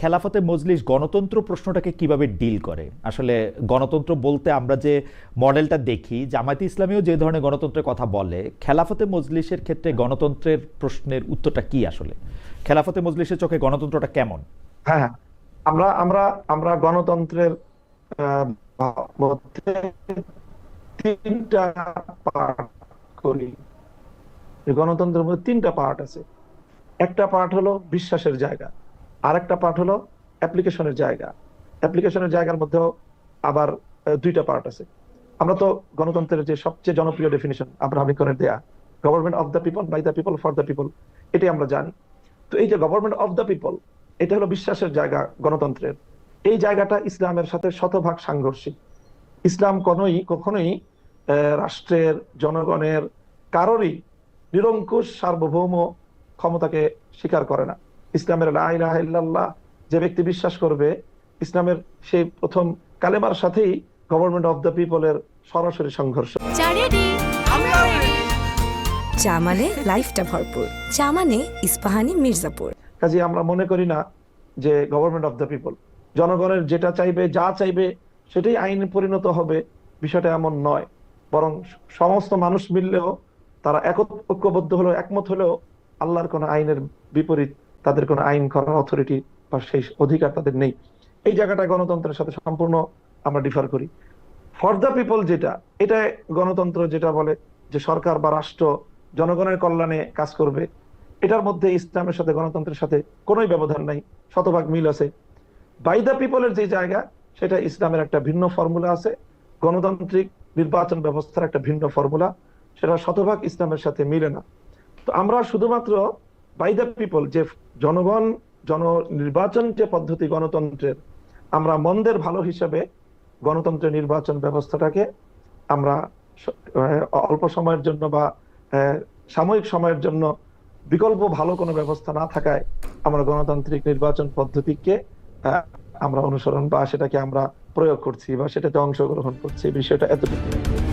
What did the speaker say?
খেলাফতে মজলিস গণতন্ত্র প্রশ্নটাকে কীভাবে ডিল করে? আসলে গণতন্ত্র বলতে আমরা যে মডেলটা দেখি, জামায়াতে ইসলামীও যে ধরনের গণতন্ত্রের কথা বলে, খেলাফতে মজলিসের ক্ষেত্রে গণতন্ত্রের প্রশ্নের উত্তরটা কি আসলে? খেলাফতে মজলিসের চোখে গণতন্ত্রটা কেমন? হ্যাঁ হ্যাঁ। আমরা আমরা আমরা গণতন্ত্রের তিনটা পার্ট করি। গণতন্ত্রের মধ্যে তিনটা পার্ট আছে। একটা পার্ট হলো বিশ্বাসের জায়গা। আর একটা পার্ট হলো অ্যাপ্লিকেশনের জায়গা। অ্যাপ্লিকেশনের জায়গার মধ্যেও আবার দুইটা পার্ট আছে। আমরা তো গণতন্ত্রের যে সবচেয়ে জনপ্রিয় ডেফিনিশন আব্রাহাম লিঙ্কনের দেয়া government of the people by the people for the people এটাই আমরা জানি। তো এই যে গভর্নমেন্ট অফ দ্য পিপল এটা হলো বিশ্বাসের জায়গা গণতন্ত্রের। এই জায়গাটা ইসলামের সাথে শতভাগ সাংঘর্ষিক। ইসলাম কোনোই কখনোই রাষ্ট্রের, জনগণের কারোরই নিরঙ্কুশ সার্বভৌম ক্ষমতাকে স্বীকার করে না। ইসলামের ইল্লাল্লাহ যে ব্যক্তি বিশ্বাস করবে ইসলামের সেই প্রথম কালেমার সাথেই গভর্নমেন্ট অফ দ্য পিপলের সরাসরি সংঘর্ষ। চা রেডি চা মানে লাইফটা ভরপুর। চা মানে ইস্পাহানি মির্জাপুর। কাজে আমরা মনে করি না যে গভর্নমেন্ট অফ দ্য পিপল জনগণের যেটা চাইবে যা চাইবে সেটাই আইনে পরিণত হবে বিষয়টা এমন নয়। বরং সমস্ত মানুষ মিললেও তারা একত- ঐক্যবদ্ধ হলেও একমত হলেও আল্লাহর কোনো আইনের বিপরীত তাদের কোনো আইন করার অথরিটি বা সেই অধিকার তাদের নেই। এই জায়গাটা গণতন্ত্রের সাথে সম্পূর্ণ আমরা ডিফার করি। ফর দ্য পিপল যেটা, এটা গণতন্ত্র যেটা বলে যে সরকার বা রাষ্ট্র জনগণের কল্যাণে কাজ করবে, এটার মধ্যে ইসলামের সাথে, গণতন্ত্রের সাথে কোনোই ব্যবধান নাই, শতভাগ মিল আছে। বাই দ্য পিপলের যে জায়গা, সেটা ইসলামের একটা ভিন্ন ফর্মুলা আছে। গণতান্ত্রিক নির্বাচন ব্যবস্থার একটা ভিন্ন ফর্মুলা সেটা শতভাগ ইসলামের সাথে মিলে না। তো আমরা শুধুমাত্র বাই দ্য পিপল যে জনগণ জন নির্বাচন যে পদ্ধতি গণতন্ত্রের, আমরা মন্দের ভালো হিসেবে গণতন্ত্রের নির্বাচন ব্যবস্থাটাকে আমরা অল্প সময়ের জন্য বা সাময়িক সময়ের জন্য বিকল্প ভালো কোনো ব্যবস্থা না থাকায় আমরা গণতান্ত্রিক নির্বাচন পদ্ধতিকে আমরা অনুসরণ বা সেটাকে আমরা প্রয়োগ করছি বা সেটাতে অংশগ্রহণ করছি। বিষয়টা এতটুকু।